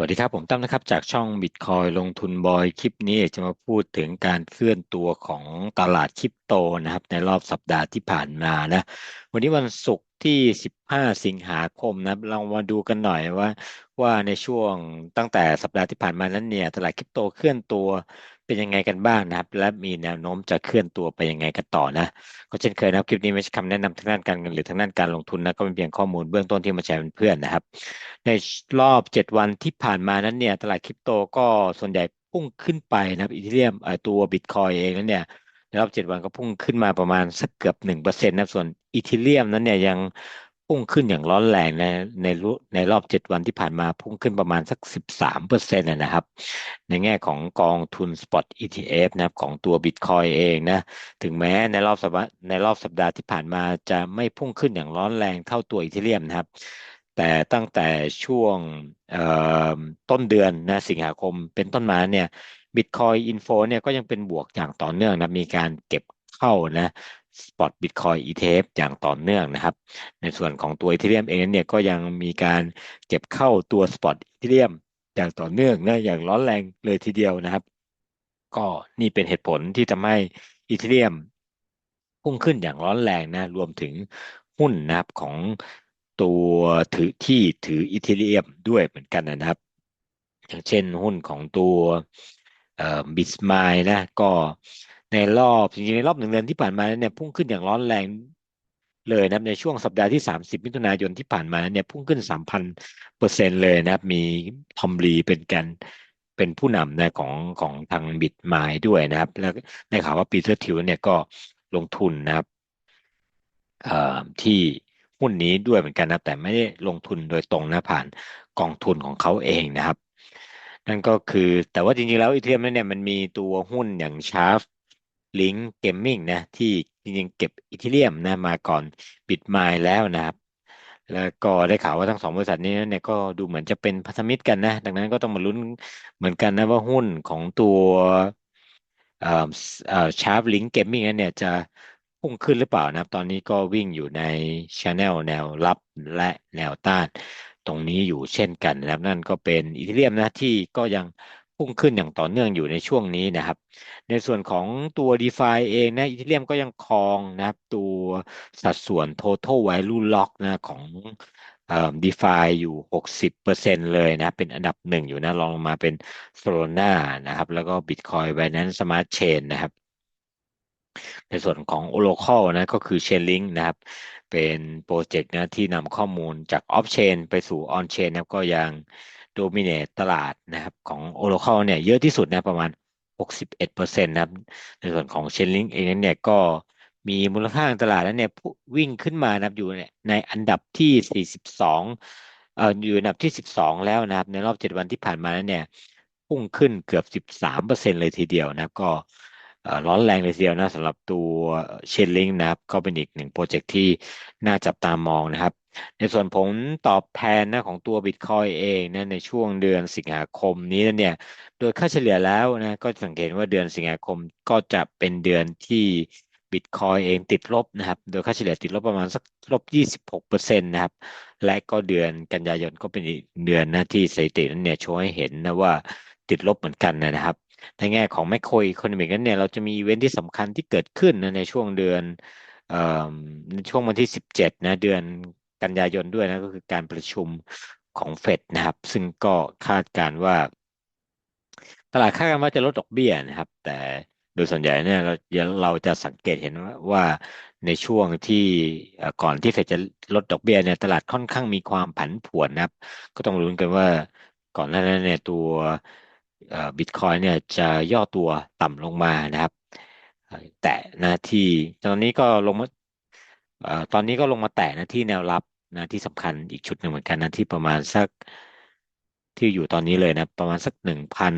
สวัสดีครับ ผมตั้มนะครับ จากช่อง Bitcoin ลงทุนบอยคลิปนี้จะมาพูดถึงการเคลื่อนตัวของตลาดคริปโตนะครับ ในรอบสัปดาห์ที่ผ่านมานะ วันนี้วันศุกร์ที่ 15 สิงหาคมนะเรามาดูกันหน่อยว่า ว่าในช่วงตั้งแต่สัปดาห์ที่ผ่านมานั้นเนี่ย ตลาดคริปโตเคลื่อนตัว เป็นยังไงกันบ้างนะครับ และมีแนวโน้มจะเคลื่อนตัวไปยังไงกันต่อนะ ก็เช่นเคยนะครับคลิปนี้ไม่ใช่คำแนะนำทางด้านการเงินหรือทางด้านการลงทุนนะก็เป็นเพียงข้อมูลเบื้องต้นที่มาแชร์เพื่อนๆนะครับ ในรอบเจ็ดวันที่ผ่านมานั้นเนี่ยตลาดคริปโตก็ส่วนใหญ่พุ่งขึ้นไปนะครับอีเทเรียมตัวบิตคอยเองนั้นเนี่ยในรอบเจ็ดวันก็พุ่งขึ้นมาประมาณสักเกือบหนึ่งเปอร์เซ็นต์นะส่วนอีเทเรียมนั้นเนี่ยยัง พุ่งขึ้นอย่างร้อนแรงในในในรอบเจ็ดวันที่ผ่านมาพุ่งขึ้นประมาณสักสิบสามเปอร์เซ็นต์นะครับ ในแง่ของกองทุน Spot ETF นะครับของตัว Bitcoin เองนะ ถึงแม้ในรอบสัปในรอบสัปดาห์ที่ผ่านมาจะไม่พุ่งขึ้นอย่างร้อนแรงเท่าตัวอีเทเรียมนะครับ แต่ตั้งแต่ช่วงต้นเดือนนะสิงหาคมเป็นต้นมาเนี่ย Bitcoin Info เนี่ยก็ยังเป็นบวกอย่างต่อเนื่องนะมีการเก็บเข้านะ สปอตบิตคอย ETF อย่างต่อเนื่องนะครับ ในส่วนของตัวอีเทเรียมเองเนี่ยก็ยังมีการเก็บเข้าตัวสปอตอีเทเรียมอย่างต่อเนื่องนะอย่างร้อนแรงเลยทีเดียวนะครับ ก็นี่เป็นเหตุผลที่ทำให้อีเทเรียมพุ่งขึ้นอย่างร้อนแรงนะรวมถึงหุ้นนะครับของตัวถือที่ถืออีเทเรียมด้วยเหมือนกันนะครับ อย่างเช่นหุ้นของตัวบิสมายนะก็ ในรอบจริงๆในรอบหนึ่งเดือนที่ผ่านมาเนี่ยพุ่งขึ้นอย่างร้อนแรงเลยนะในช่วงสัปดาห์ที่ 30 มิถุนายนที่ผ่านมาเนี่ยพุ่งขึ้น 3,000เปอร์เซ็นต์เลยนะครับ มีทอมลีเป็นกันเป็นผู้นำนะของของทางบิตมายด้วยนะครับ แล้วในข่าวว่าปีเตอร์ทิวเนี่ยก็ลงทุนนะครับที่หุ้นนี้ด้วยเหมือนกันนะแต่ไม่ได้ลงทุนโดยตรงนะผ่านกองทุนของเขาเองนะครับ นั่นก็คือแต่ว่าจริงๆแล้วอีเทียมเนี่ยมันมีตัวหุ้นอย่างชาร์ฟ ลิงก์เกมมิ่งนะที่จริงๆเก็บอีเทเรียมนะมาก่อนบิตไมล์แล้วนะครับ แล้วก็ได้ข่าวว่าทั้งสองบริษัทนี้เนี่ยก็ดูเหมือนจะเป็นพันธมิตรกันนะ ดังนั้นก็ต้องมาลุ้นเหมือนกันนะว่าหุ้นของตัวชาร์ฟลิงก์เกมมิ่งนั้นเนี่ยจะพุ่งขึ้นหรือเปล่านะครับ ตอนนี้ก็วิ่งอยู่ในชแนลแนวรับและแนวต้าน ตรงนี้อยู่เช่นกันนะครับ นั่นก็เป็นอีเทเรียมนะที่ก็ยัง พุ่งขึ้นอย่างต่อเนื่องอยู่ในช่วงนี้นะครับ ในส่วนของตัว d e f าเองนะอีเทเรียมก็ยังครองนะครับตัวสัดส่วน total value lock นะของเอ่อ d e f าอยู่ 60%เลยนะ เป็นอันดับหนึ่งอยู่นะลองลงมาเป็น Solana นะครับ แล้วก็ Bitcoin Binance Smart Chain นะครับ ในส่วนของ Oracle นะก็คือ Chainlink นะครับ เป็นโปรเจกต์นะที่นำข้อมูลจาก Off Chain ไปสู่ On Chain นะก็ยัง โดมิเนตตลาดนะครับของ Oracle เนี่ยเยอะที่สุดนะประมาณ 61%นะครับ ในส่วนของ Chainlink เองเนี่ยก็มีมูลค่าตลาดแล้วเนี่ยวิ่งขึ้นมานะครับอยู่ในอันดับที่ 42เอ่ออยู่อันดับที่ 12 แล้วนะครับ ในรอบ 7 วันที่ผ่านมานั้นเนี่ยพุ่งขึ้นเกือบ 13%เลยทีเดียวนะครับ ก็ร้อนแรงเลยทีเดียวนะสำหรับตัวเชนลิงนะครับ ก็เป็นอีกหนึ่งโปรเจกต์ที่น่าจับตามองนะครับ ในส่วนผลตอบแทนนะของตัว Bitcoin เองนะในช่วงเดือนสิงหาคมนี้เนี่ย โดยค่าเฉลี่ยแล้วนะก็สังเกตว่าเดือนสิงหาคมก็จะเป็นเดือนที่บิตคอยเองติดลบนะครับ โดยค่าเฉลี่ยติดลบประมาณสักลบ 26%นะครับ และก็เดือนกันยายนก็เป็นอีกเดือนนะที่สถิตินั้นเนี่ยโชว์ให้เห็นนะว่าติดลบเหมือนกันนะครับ ในแง่ของแมคโครอีโคโนมิกนั้นเนี่ยเราจะมีอีเวนท์ที่สำคัญที่เกิดขึ้นนะในช่วงเดือนในช่วงวันที่สิบเจ็ดนะเดือน กันยายนด้วยนะก็คือการประชุมของเฟดนะครับ ซึ่งก็คาดการว่า ตลาดคาดการว่าจะลดดอกเบี้ยนะครับ แต่โดยส่วนใหญ่เนี่ยเราเราจะสังเกตเห็นว่าในช่วงที่ก่อนที่เฟดจะลดดอกเบี้ยเนี่ยตลาดค่อนข้างมีความผันผวนนะครับ ก็ต้องรู้กันว่าก่อนหน้านั้นเนี่ยตัวบิตคอยเนี่ยจะย่อตัวต่ำลงมานะครับ แต่นาที่ตอนนี้ก็ลงมา ตอนนี้ก็ลงมาแตะนะที่แนวรับนะที่สำคัญอีกชุดหนึ่งเหมือนกันนะที่ประมาณสักที่อยู่ตอนนี้เลยนะ ประมาณสักหนึ่งพัน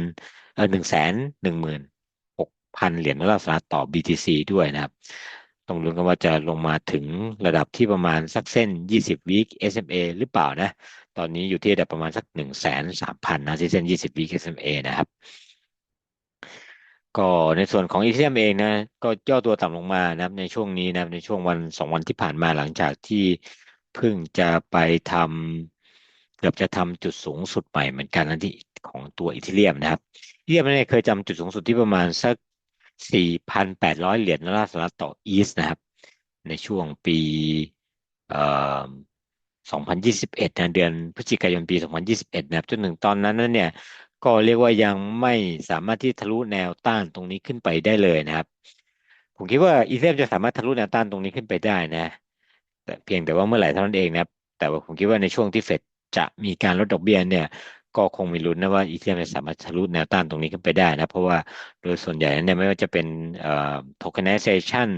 เออหนึ่งแสนหนึ่งหมื่นหกพันเหรียญดอลลาร์สหรัฐต่อ BTC ด้วยนะครับต้องลุ้นกันว่าจะลงมาถึงระดับที่ประมาณสักเส้น 20วีค SMA หรือเปล่านะ ตอนนี้อยู่ที่ระดับประมาณสักหนึ่งแสนสามพันนะที่เส้นยี่สิบวี SMA นะครับ ก็ในส่วนของอีเทียมเองนะ ก็ย่อตัวต่ำลงมานะครับ ในช่วงนี้นะในช่วงวันสองวันที่ผ่านมาหลังจากที่เพิ่งจะไปทำเกือบจะทำจุดสูงสุดใหม่เหมือนกันนะที่ของตัวอีเทเรียมนะครับอีเทเรียมเนี่ยเคยจำจุดสูงสุดที่ประมาณสัก 4,800 เหรียญดอลลาร์สหรัฐต่ออีสนะครับ ในช่วงปีเอ่อ2021นะเดือนพฤศจิกายนปี 2021 นะครับจนถึงตอนนั้นนั้นเนี่ย ก็เรียกว่ายังไม่สามารถที่ทะลุแนวต้านตรงนี้ขึ้นไปได้เลยนะครับ ผมคิดว่าอีเทมจะสามารถทะลุแนวต้านตรงนี้ขึ้นไปได้นะ แต่เพียงแต่ว่าเมื่อไหร่เท่านั้นเองนะครับ แต่ว่าผมคิดว่าในช่วงที่เฟดจะมีการลดดอกเบี้ยเนี่ย ก็คงมีลุ้นนะว่าอีเทมจะสามารถทะลุแนวต้านตรงนี้ขึ้นไปได้นะ เพราะว่าโดยส่วนใหญ่เนี่ยไม่ว่าจะเป็นเอ่อ tokenization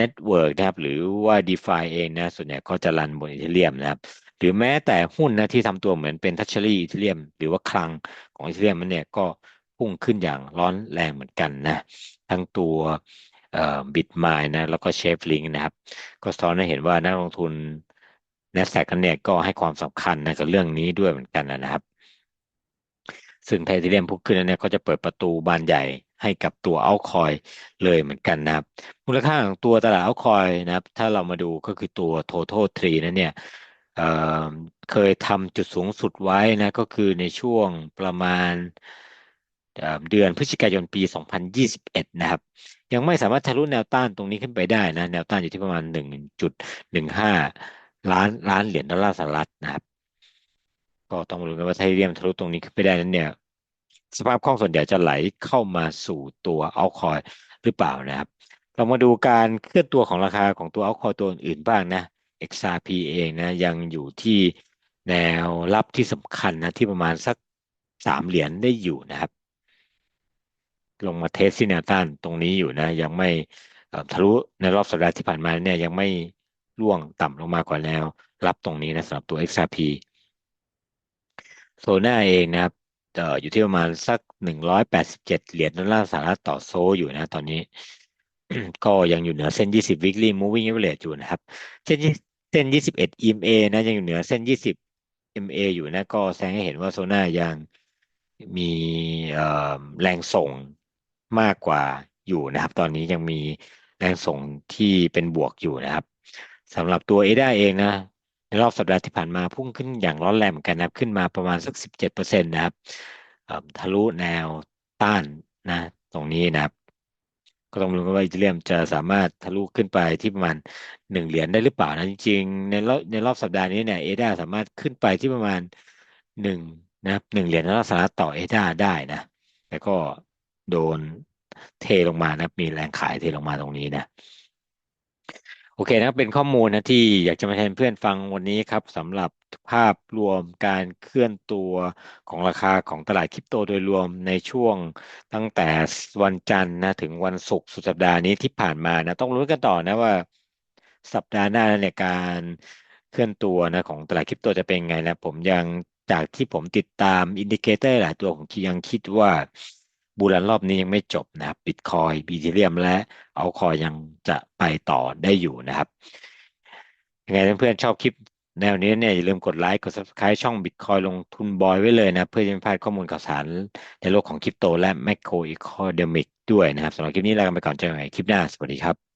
network นะครับ หรือว่า DeFi เองนะ ส่วนใหญ่ก็จะรันบนอีเทเรียมนะครับ หรือแม้แต่หุ้นนะที่ทำตัวเหมือนเป็นทัชเชอรี่อีเทเรียม หรือว่าคลังของอีเทเรียมมันเนี่ยก็พุ่งขึ้นอย่างร้อนแรงเหมือนกันนะ ทั้งตัวบิตมายนะแล้วก็เชฟลิงนะครับ ก็สะท้อนให้เห็นว่านักลงทุน n a s d a q กันเนี่ยก็ให้ความสำคัญนะกับเรื่องนี้ด้วยเหมือนกันนะครับ ซึ่งไทเทเรียมพุ่งขึ้นเนี่ยก็จะเปิดประตูบานใหญ่ให้กับตัวเอาคอยเลยเหมือนกันนะครับ มูลค่าของตัวตลาดเอาคอยนะครับ ถ้าเรามาดูก็คือตัว total tree นั้นเนี่ย เเคยทำจุดสูงสุดไว้นะก็คือในช่วงประมาณเดือนพฤศจิกายนปี 2021 นะครับ ยังไม่สามารถทะลุแนวต้านตรงนี้ขึ้นไปได้นะ แนวต้านอยู่ที่ประมาณ 1.15 ล้านล้านเหรียญดอลลาร์สหรัฐนะครับ ก็ต้องรู้กันว่าไทเรียมทะลุตรงนี้ขึ้นไปได้นั้นเนี่ย สภาพคล่องส่วนใหญ่จะไหลเข้ามาสู่ตัวเอาคอยหรือเปล่านะครับ เรามาดูการเคลื่อนตัวของราคาของตัวเอาคอยตัวอื่นบ้างนะ XRP เองนะยังอยู่ที่แนวรับที่สำคัญนะที่ประมาณสักสามเหรียญได้อยู่นะครับ ลงมาเทสที่แนวต้านตรงนี้อยู่นะ ยังไม่ทะลุในรอบสัปดาห์ที่ผ่านมาเนี่ยยังไม่ร่วงต่ำลงมากว่าแนวรับตรงนี้นะสำหรับตัว XRP โซน่าเองนะครับอยู่ที่ประมาณสักหนึ่งร้อยแปดสิบเจ็ดเหรียญดอลลาร์สหรัฐต่อโซอยู่นะ ตอนนี้ ก็ยังอยู่เหนือเส้นยี่สิบ weekly moving average อยู่นะครับ เส้น เส้นยี่สิบเอ็ด EMA นะยังอยู่เหนือเส้นยี่สิบ MA อยู่นะก็แสดงให้เห็นว่าโซน่ายังมีแรงส่งมากกว่าอยู่นะครับ ตอนนี้ยังมีแรงส่งที่เป็นบวกอยู่นะครับสำหรับตัวเอด้าเองนะในรอบสัปดาห์ที่ผ่านมาพุ่งขึ้นอย่างร้อนแรงเหมือนกันนะครับ ขึ้นมาประมาณสักสิบเจ็ดเปอร์เซ็นต์นะครับทะลุแนวต้านนะ ตรงนี้นะครับ ก็ต้องรู้ว่าอิตาเรียมจะสามารถทะลุขึ้นไปที่ประมาณหนึ่งเหรียญได้หรือเปล่านะจริงๆในรอบในรอบสัปดาห์นี้เนี่ยเอด้าสามารถขึ้นไปที่ประมาณหนึ่งนะครับหนึ่งเหรียญดอลลาร์สหรัฐต่อเอด้าได้นะแต่ก็โดนเทลงมานะมีแรงขายเทลงมาตรงนี้นะ โอเคนะเป็นข้อมูลนะที่อยากจะมาแทนเพื่อนฟังวันนี้ครับสำหรับภาพรวมการเคลื่อนตัวของราคาของตลาดคริปโตโดยรวมในช่วงตั้งแต่วันจันทร์นะถึงวันศุกร์สุดสัปดาห์นี้ที่ผ่านมานะต้องรู้กันต่อนะว่า สัปดาห์หน้าเนี่ยการเคลื่อนตัวนะของตลาดคริปโตจะเป็นไงนะผมยังจากที่ผมติดตามอินดิเคเตอร์หลายตัวผมยังคิดว่า บูรันรอบนี้ยังไม่จบนะครับบิตคอยบีทีเรียมและเอาคอยยังจะไปต่อได้อยู่นะครับยังไงเพื่อนๆชอบคลิปแนวนี้เนี่ยอย่าลืมกดไลค์กด subscribe ช่อง Bitcoin ลงทุนบอยไว้เลยนะ เพื่อจะไม่พลาดข้อมูลข่าวสารในโลกของคริปโตและแมคโครอีโคเดมิกด้วยนะครับสำหรับคลิปนี้ลากันไปก่อนเจอกันใหม่คลิปหน้า สวัสดีครับ